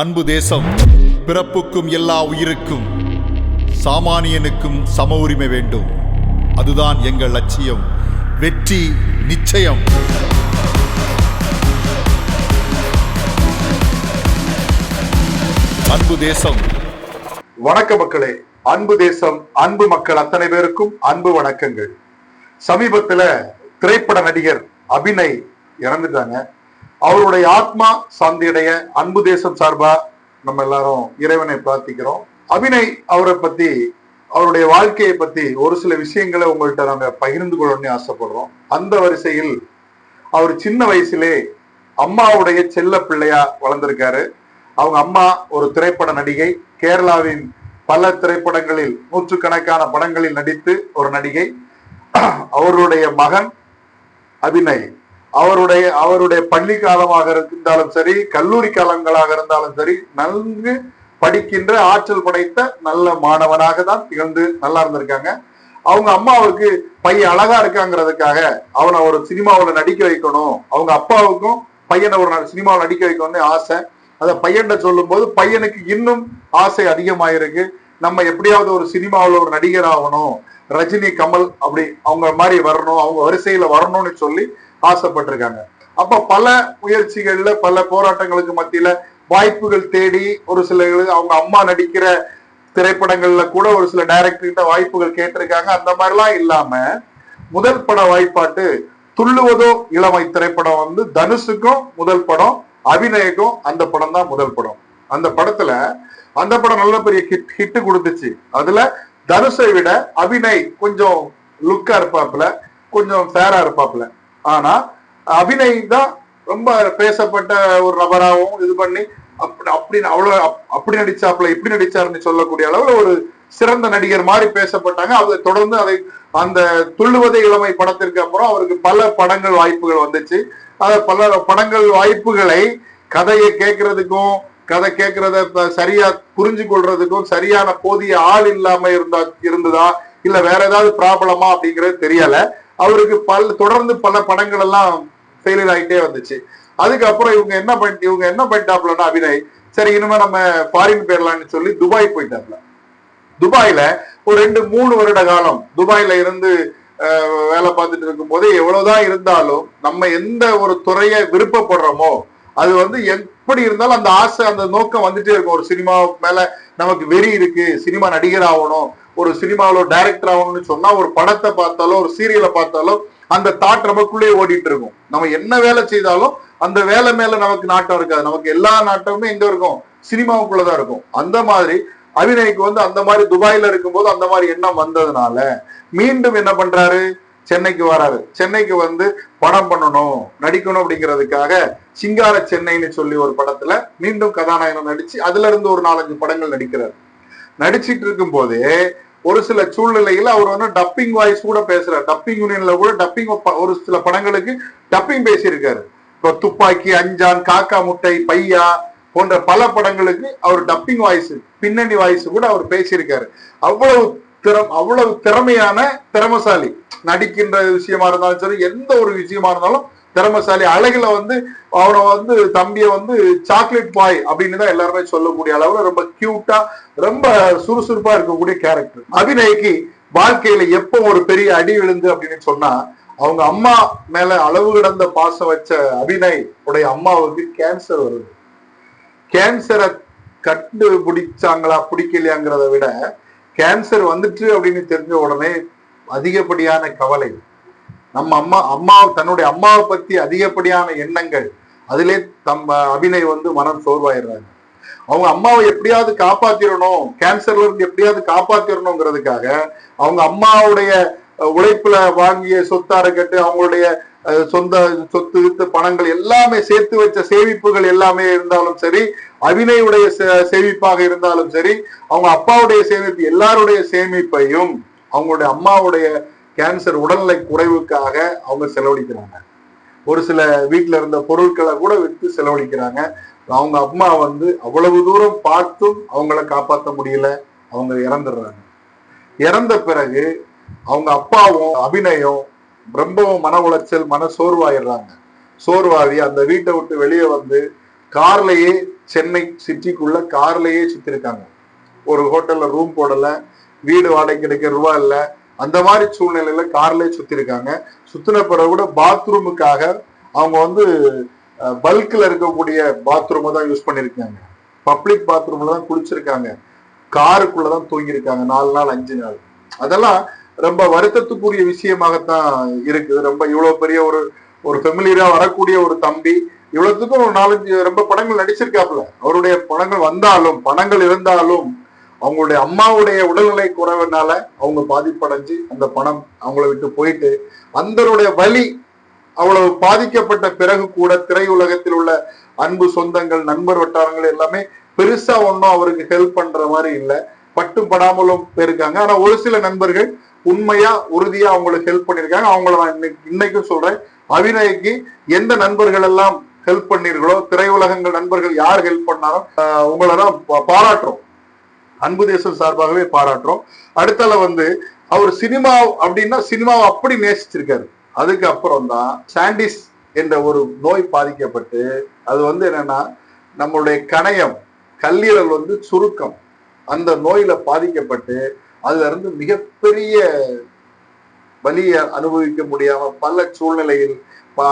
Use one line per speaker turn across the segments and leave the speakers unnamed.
அன்பு தேசம் பிறப்புக்கும் எல்லா உயிருக்கும் சாமானியனுக்கும் சம உரிமை வேண்டும். அதுதான் எங்கள் லட்சியம் வெற்றி நிச்சயம். அன்பு தேசம்.
வணக்க மக்களே அன்பு தேசம் அன்பு மக்கள் அத்தனை பேருக்கும் அன்பு வணக்கங்கள். சமீபத்துல திரைப்பட நடிகர் அபிநய் இறந்துட்டாங்க. அவருடைய ஆத்மா சாந்தியடைய அன்பு தேசம் சார்பா நம்ம எல்லாரும் இறைவனை பிரார்த்திக்கிறோம். அபிநய் அவரை பத்தி அவருடைய வாழ்க்கையை பத்தி ஒரு சில விஷயங்களை உங்கள்கிட்ட நாங்க பகிர்ந்து கொள்ளணும்னு ஆசைப்படுறோம். அந்த வரிசையில் அவர் சின்ன வயசுலே அம்மாவுடைய செல்ல பிள்ளையா வளர்ந்திருக்காரு. அவங்க அம்மா ஒரு திரைப்பட நடிகை கேரளாவின் பல திரைப்படங்களில் நூற்றுக்கணக்கான படங்களில் நடித்து ஒரு நடிகை. அவருடைய மகன் அபிநய். அவருடைய அவருடைய பள்ளி காலமாக இருந்தாலும் சரி கல்லூரி காலங்களாக இருந்தாலும் சரி நன்கு படிக்கின்ற ஆற்றல் படைத்த நல்ல மாணவனாக தான் திகழ்ந்து நல்லா இருந்திருக்காங்க. அவங்க அம்மாவுக்கு பையன் அழகா இருக்காங்கிறதுக்காக அவனை ஒரு சினிமாவில் நடிக்க வைக்கணும். அவங்க அப்பாவுக்கும் பையனை ஒரு சினிமாவில் நடிக்க வைக்கணும்னு ஆசை. அதை பையன்கிட்ட சொல்லும் போது பையனுக்கு இன்னும் ஆசை அதிகமாயிருக்கு. நம்ம எப்படியாவது ஒரு சினிமாவில் ஒரு நடிகர் ஆகணும் ரஜினி கமல் அப்படி அவங்க மாதிரி வரணும். அவங்க வரிசையில வரணும்னு சொல்லி ஆசைப்பட்டிருக்காங்க. அப்ப பல முயற்சிகள்ல பல போராட்டங்களுக்கு மத்தியில வாய்ப்புகள் தேடி ஒரு சில அவங்க அம்மா நடிக்கிற திரைப்படங்கள்ல கூட ஒரு சில டைரக்டர்கிட்ட வாய்ப்புகள் கேட்டிருக்காங்க. அந்த மாதிரிலாம் இல்லாம முதல் பட வாய்ப்பாட்டு துள்ளுவதோ இளமை திரைப்படம் வந்து தனுஷுக்கும் முதல் படம் அபிநயக்கும் அந்த படம் தான் முதல் படம். அந்த படத்துல அந்த படம் நல்ல பெரிய ஹிட் ஹிட் கொடுத்துச்சு. அதுல தனுஷை விட அபிநய் கொஞ்சம் லுக்கா இருப்பாப்புல கொஞ்சம் ஃபேரா இருப்பாப்புல. ஆனா அபிநய் தான் ரொம்ப பேசப்பட்ட ஒரு நபராகவும் இது பண்ணி அப்படி அப்படின்னு அவ்வளவு அப்படி நடிச்சாப்புல இப்படி நடிச்சாருன்னு சொல்லக்கூடிய அளவுல ஒரு சிறந்த நடிகர் மாதிரி பேசப்பட்டாங்க. அதை தொடர்ந்து அதை அந்த துள்ளுவதே இளமை படத்திற்கு அப்புறம் அவருக்கு பல படங்கள் வாய்ப்புகள் வந்துச்சு. அத பல படங்கள் வாய்ப்புகளை கதையை கேட்கறதுக்கும் கதை கேட்கறத சரியா புரிஞ்சு கொள்றதுக்கும் சரியான போதிய ஆள் இல்லாம இருந்தா இருந்ததா இல்ல வேற ஏதாவது ப்ராப்ளமா அப்படிங்கறது தெரியல. அவருக்கு பல தொடர்ந்து பல படங்கள் எல்லாம் ஃபெயிலியர் ஆகிட்டே வந்துச்சு. அதுக்கப்புறம் இவங்க என்ன பண்ணி இவங்க என்ன பண்ணிட்டாப்லன்னா அபிநய் சரி இனிமே நம்ம ஃபாரின் போயிடலாம்னு சொல்லி துபாய் போயிட்டாப்ல துபாயில ஒரு ரெண்டு மூணு வருட காலம் துபாயில இருந்து வேலை பார்த்துட்டு இருக்கும் போதே எவ்வளவுதான் இருந்தாலும் நம்ம எந்த ஒரு துறையை விருப்பப்படுறோமோ அது வந்து எப்படி இருந்தாலும் அந்த ஆசை அந்த நோக்கம் வந்துட்டே இருக்கும். ஒரு சினிமா மேல நமக்கு வெறி இருக்கு சினிமா நடிகர் ஆகணும் ஒரு சினிமாவில் டைரக்டர் ஆகணும்னு சொன்னா ஒரு படத்தை பார்த்தாலோ ஒரு சீரியலை பார்த்தாலோ அந்த தாட் நமக்குள்ளேயே ஓடிட்டு இருக்கும். நம்ம என்ன வேலை செய்தாலும் அந்த வேலை மேல நமக்கு நாட்டம் இருக்காது. நமக்கு எல்லா நாட்டமுமே எங்க இருக்கும்? சினிமாவுக்குள்ளதான் இருக்கும். அந்த மாதிரி அபிநய்க்கு வந்து அந்த மாதிரி துபாயில இருக்கும்போது அந்த மாதிரி எண்ணம் வந்ததுனால மீண்டும் என்ன பண்றாரு? சென்னைக்கு வராரு. சென்னைக்கு வந்து படம் பண்ணணும் நடிக்கணும் அப்படிங்கிறதுக்காக சிங்கார சென்னைன்னு சொல்லி ஒரு படத்துல மீண்டும் கதாநாயகன் நடிச்சு அதுல இருந்து ஒரு நாலஞ்சு படங்கள் நடிக்கிறார். நடிச்சிட்டு இருக்கும் போதே ஒரு சில சூழ்நிலையில அவர் வந்து டப்பிங் வாய்ஸ் கூட பேசுறாரு. டப்பிங் யூனியன்ல கூட டப்பிங் ஒரு சில படங்களுக்கு டப்பிங் பேசியிருக்காரு. இப்போ துப்பாக்கி அஞ்சான் காக்கா முட்டை பையா போன்ற பல படங்களுக்கு அவர் டப்பிங் வாய்ஸ் பின்னணி வாய்ஸ் கூட அவர் பேசியிருக்காரு. அவ்வளவு திறம் அவ்வளவு திறமையான திறமசாலி. நடிக்கின்ற விஷயமா இருந்தாலும் சரி எந்த ஒரு விஷயமா இருந்தாலும் திறமசாலி அழகுல வந்து அவனை வந்து தம்பிய வந்து சாக்லேட் பாய் அப்படின்னு தான் எல்லாருமே சொல்லக்கூடிய அளவுல ரொம்ப கியூட்டா ரொம்ப சுறுசுறுப்பா இருக்கக்கூடிய கேரக்டர் அபிநயக்கு வாழ்க்கையில எப்போ ஒரு பெரிய அடி விழுந்து அப்படின்னு சொன்னா அவங்க அம்மா மேல அளவு கிடந்த பாசம் வச்ச அபிநய் உடைய அம்மாவுக்கு கேன்சர் வருது. கேன்சரை கண்டு பிடிச்சாங்களா பிடிக்கலையாங்கிறத விட கேன்சர் வந்துட்டு அப்படின்னு தெரிஞ்ச உடனே அதிகப்படியான கவலை. நம்ம அம்மா அம்மா தன்னுடைய அம்மாவை பத்தி அதிகப்படியான எண்ணங்கள். அதிலே தம் அபிநய் வந்து மனம் சோர்வாயிடுறாங்க. அவங்க அம்மாவை எப்படியாவது காப்பாத்திடணும் கேன்சர்ல இருந்து எப்படியாவது காப்பாத்திடணுங்கிறதுக்காக அவங்க அம்மாவுடைய உழைப்புல வாங்கிய சொத்தா இருக்கட்டும் அவங்களுடைய சொந்த சொத்து வித்து பணங்கள் எல்லாமே சேர்த்து வச்ச சேமிப்புகள் எல்லாமே இருந்தாலும் சரி அபிநயுடைய சே- சேமிப்பாக இருந்தாலும் சரி அவங்க அப்பாவுடைய சேமிப்பு எல்லாருடைய சேமிப்பையும் அவங்களுடைய அம்மாவுடைய கேன்சர் உடல்நிலை குறைவுக்காக அவங்க செலவழிக்கிறாங்க. ஒரு சில வீட்டில் இருந்த பொருட்களை கூட விற்று செலவழிக்கிறாங்க. அவங்க அம்மா வந்து அவ்வளவு தூரம் பார்த்தும் அவங்கள காப்பாற்ற முடியல. அவங்க இறந்துடுறாங்க. இறந்த பிறகு அவங்க அப்பாவும் அபிநயம் ரொம்பவும் மன உளைச்சல் மன சோர்வாயிடுறாங்க. சோர்வாகி அந்த வீட்டை விட்டு வெளியே வந்து கார்லயே சென்னை சிட்டிக்குள்ள கார்லயே சுத்திருக்காங்க ஒரு ஹோட்டல்ல ரூம் போடல வீடு வாடகைக்கு கிடைக்க ரூபா இல்லை அந்த மாதிரி சூழ்நிலையில கார்லயே சுத்திருக்காங்க. சுத்தின பிறகு கூட பாத்ரூமுக்காக அவங்க வந்து பல்க்ல இருக்கக்கூடிய பாத்ரூமை தான் யூஸ் பண்ணிருக்காங்க. பப்ளிக் பாத்ரூம்ல தான் குளிச்சிருக்காங்க. காருக்குள்ள தான் தூங்கியிருக்காங்க. நாலு நாள் அஞ்சு நாள். அதெல்லாம் ரொம்ப வருத்தத்துக்குரிய விஷயமாகத்தான் இருக்குது. ரொம்ப இவ்வளவு பெரிய ஒரு ஒரு ஃபெமிலியரா வரக்கூடிய ஒரு தம்பி இவ்வளவுக்கும் ஒரு நாலஞ்சு ரொம்ப படங்கள் நடிச்சிருக்காப்புல. அவருடைய படங்கள் வந்தாலும் படங்கள் இருந்தாலும் அவங்களுடைய அம்மாவுடைய உடல்நிலை குறைவுனால அவங்க பாதிப்படைஞ்சு அந்த பணம் அவங்கள விட்டு போயிட்டு அந்தனுடைய வலி அவ்வளவு பாதிக்கப்பட்ட பிறகு கூட திரையுலகத்தில் உள்ள அன்பு சொந்தங்கள் நண்பர் வட்டாரங்கள் எல்லாமே பெருசா ஒன்றும் அவருக்கு ஹெல்ப் பண்ற மாதிரி இல்லை. பட்டும் படாமலும் போயிருக்காங்க. ஆனா ஒரு சில நண்பர்கள் உண்மையா உறுதியா அவங்களுக்கு ஹெல்ப் பண்ணிருக்காங்க அவங்கள நான் இன்னைக்கு இன்னைக்கும் சொல்றேன். அபிநயக்கு எந்த நண்பர்கள் எல்லாம் ஹெல்ப் பண்ணீர்களோ திரையுலகங்கள் நண்பர்கள் யார் ஹெல்ப் பண்ணாலும் ஆஹ் உங்களை தான் பா- பாராட்டுறோம். அன்பு தேசம் சார்பாகவே பாராட்டுறோம். அடுத்தால வந்து அவர் சினிமா அப்படின்னா சினிமாவை அப்படி நேசிச்சிருக்காரு. அதுக்கு அப்புறம் தான் சாண்டிஸ் என்ற ஒரு நோய் பாதிக்கப்பட்டு அது வந்து என்னன்னா நம்மளுடைய கணையம் கல்லீரல் வந்து சுருக்கம். அந்த நோயில பாதிக்கப்பட்டு அதுல இருந்து மிகப்பெரிய வலியை அனுபவிக்க முடியாம பல சூழ்நிலையில்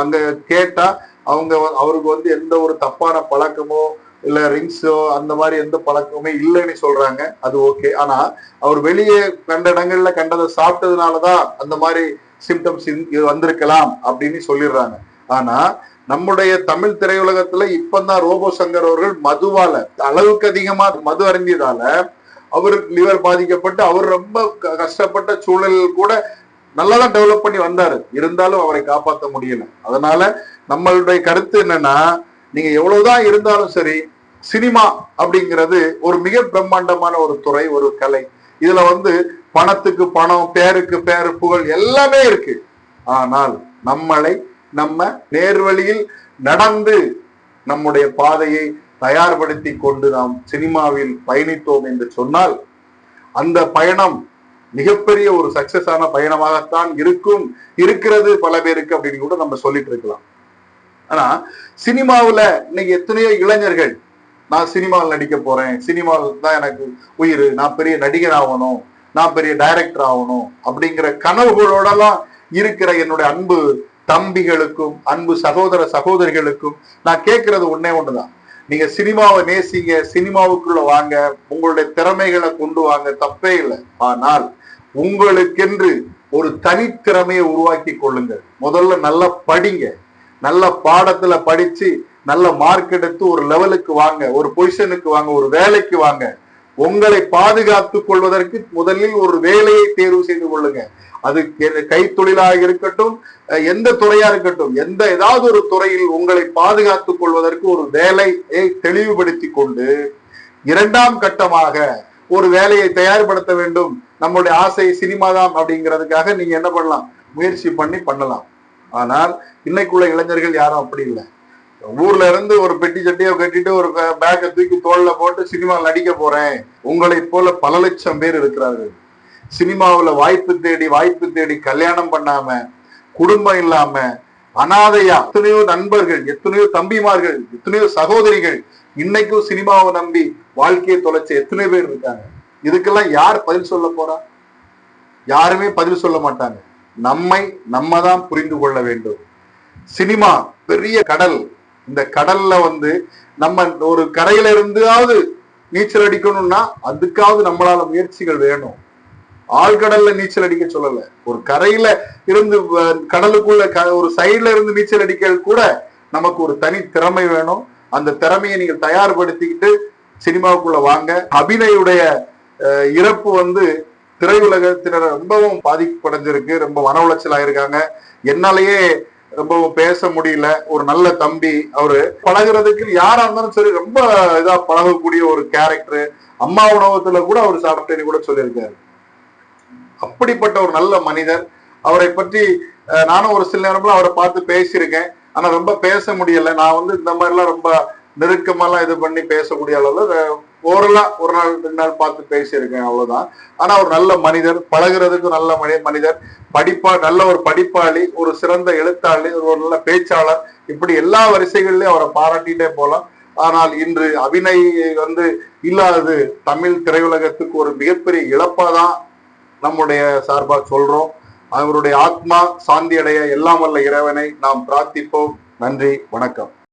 அங்க கேட்டா அவங்க அவருக்கு வந்து எந்த ஒரு தப்பான பழக்கமோ இல்ல ரிங்ஸோ அந்த மாதிரி எந்த பழக்கமுமே இல்லைன்னு சொல்றாங்க. அது ஓகே. ஆனா அவர் வெளியே கண்ட இடங்கள்ல கண்டதை சாப்பிட்டதுனாலதான் அந்த மாதிரி சிம்டம்ஸ் வந்திருக்கலாம் அப்படின்னு சொல்லிடுறாங்க. ஆனா நம்முடைய தமிழ் திரையுலகத்துல இப்பதான் ரோபோ சங்கர் அவர்கள் மதுவால அளவுக்கு அதிகமா மது அருந்தியதால அவருக்கு லிவர் பாதிக்கப்பட்டு அவர் ரொம்ப க- கஷ்டப்பட்ட சூழலில் கூட நல்லா தான் டெவலப் பண்ணி வந்தாரு. இருந்தாலும் அவரை காப்பாற்ற முடியல. அதனால நம்மளுடைய கருத்து என்னன்னா நீங்க எவ்வளவுதான் இருந்தாலும் சரி சினிமா அப்படிங்கிறது ஒரு மிக பிரம்மாண்டமான ஒரு துறை ஒரு கலை. இதுல வந்து பணத்துக்கு பணம் பேருக்கு பேரு புகழ் எல்லாமே இருக்கு. ஆனால் நம்மளை நம்ம நேர்வழியில் நடந்து நம்முடைய பாதையை தயார்படுத்தி கொண்டு நாம் சினிமாவில் பயணித்தோம் என்று சொன்னால் அந்த பயணம் மிகப்பெரிய ஒரு சக்சஸ் ஆன பயணமாகத்தான் இருக்கும் இருக்கிறது பல பேருக்கு அப்படின்னு கூட நம்ம சொல்லிட்டு இருக்கலாம். ஆனா சினிமாவில் இன்னைக்கு எத்தனையோ இளைஞர்கள் நான் சினிமாவில் நடிக்க போறேன் சினிமாவில் தான் எனக்கு உயிர் நான் பெரிய நடிகர் ஆகணும் நான் பெரிய டைரக்டர் ஆகணும் அப்படிங்கிற கனவுகளோடலாம் இருக்கிற என்னுடைய அன்பு தம்பிகளுக்கும் அன்பு சகோதர சகோதரிகளுக்கும் நான் கேட்கறது ஒன்னே ஒண்ணுதான். நீங்க சினிமாவை நேசிங்க சினிமாவுக்குள்ள வாங்க உங்களுடைய திறமைகளை கொண்டு வாங்க தப்பே இல்லை. ஆனால் உங்களுக்கென்று ஒரு தனித்திறமையை உருவாக்கி கொள்ளுங்கள். முதல்ல நல்லா படிங்க. நல்ல பாடத்துல படிச்சு நல்ல மார்க் எடுத்து ஒரு லெவலுக்கு வாங்க ஒரு பொசிஷனுக்கு வாங்க ஒரு வேலைக்கு வாங்க. உங்களை பாதுகாத்துக் கொள்வதற்கு முதலில் ஒரு வேலையை தேர்வு செய்து கொள்ளுங்க. அது கைத்தொழிலாக இருக்கட்டும் எந்த துறையா இருக்கட்டும் எந்த ஏதாவது ஒரு துறையில் உங்களை பாதுகாத்துக் கொள்வதற்கு ஒரு வேலையை தெளிவுபடுத்தி கொண்டு இரண்டாம் கட்டமாக ஒரு வேலையை தயார்படுத்த வேண்டும். நம்மளுடைய ஆசை சினிமா தான் அப்படிங்கிறதுக்காக நீங்க என்ன பண்ணலாம்? முயற்சி பண்ணி பண்ணலாம். ஆனால் இன்னைக்குள்ள இளைஞர்கள் யாரும் அப்படி இல்லை. ஊர்ல இருந்து ஒரு பெட்டி சட்டியை கட்டிட்டு ஒரு பேக்கை தூக்கி தோல்ல போட்டு சினிமாவில் நடிக்க போறேன். உங்களைப் போல பல லட்சம் பேர் இருக்கிறார்கள். சினிமாவுல வாய்ப்பு தேடி வாய்ப்பு தேடி கல்யாணம் பண்ணாம குடும்பம் இல்லாம அனாதையா எத்தனையோ நண்பர்கள் எத்தனையோ தம்பிமார்கள் எத்தனையோ சகோதரிகள் இன்னைக்கும் சினிமாவை நம்பி வாழ்க்கையை தொலைச்ச எத்தனை பேர் இருக்காங்க? இதுக்கெல்லாம் யார் பதில் சொல்ல போறா? யாருமே பதில் சொல்ல மாட்டாங்க. நம்மை நம்ம தான் புரிந்து கொள்ள வேண்டும். சினிமா பெரிய கடல். இந்த கடல்ல வந்து நம்ம ஒரு கரையில இருந்தாவது நீச்சல் அடிக்கணும்னா அதுக்காவது நம்மளால முயற்சிகள் வேணும். ஆழ்கடல்ல நீச்சல் அடிக்க சொல்லல. ஒரு கரையில இருந்து கடலுக்குள்ள க- ஒரு சைடுல இருந்து நீச்சல் அடிக்க கூட நமக்கு ஒரு தனி திறமை வேணும். அந்த திறமையை நீங்க தயார்படுத்திக்கிட்டு சினிமாவுக்குள்ள வாங்க. அபிநயுடைய அஹ், இறப்பு வந்து திரையுலகத்தினர் ரொம்பவும் பாதிப்படைஞ்சிருக்கு ரொம்ப மன உளைச்சல் ஆயிருக்காங்க என்னாலேயே ரொம்பவும் பேச முடியல. ஒரு நல்ல தம்பி அவரு பழகுறதுக்கு யாரா இருந்தாலும் சரி ரொம்ப இதா பழகக்கூடிய ஒரு கேரக்டர் அம்மா உணவகத்துல கூட அவர் சாப்பிட்டேன்னு கூட சொல்லியிருக்காரு. அப்படிப்பட்ட ஒரு நல்ல மனிதர். அவரை பற்றி நானும் ஒரு சில நேரம்ல அவரை பார்த்து பேசியிருக்கேன். ஆனா ரொம்ப பேச முடியல. நான் வந்து இந்த மாதிரிலாம் ரொம்ப நெருக்கமெல்லாம் இது பண்ணி பேசக்கூடிய அளவுல ஓரலா ஒரு நாள் ரெண்டு நாள் பார்த்து பேசியிருக்கேன் அவ்வளவுதான். ஆனா ஒரு நல்ல மனிதர் பழகிறதுக்கு நல்ல மனித மனிதர் படிப்பா நல்ல ஒரு படிப்பாளி ஒரு சிறந்த எழுத்தாளி ஒரு நல்ல பேச்சாளர் இப்படி எல்லா வரிசைகள்லயும் அவரை பாராட்டிட்டே போலாம். ஆனால் இன்று அபிநய் வந்து இல்லாதது தமிழ் திரையுலகத்துக்கு ஒரு மிகப்பெரிய இழப்பா தான் நம்முடைய சார்பா சொல்றோம். அவருடைய ஆத்மா சாந்தியடைய எல்லாம் வல்ல இறைவனை நாம் பிரார்த்திப்போம். நன்றி வணக்கம்.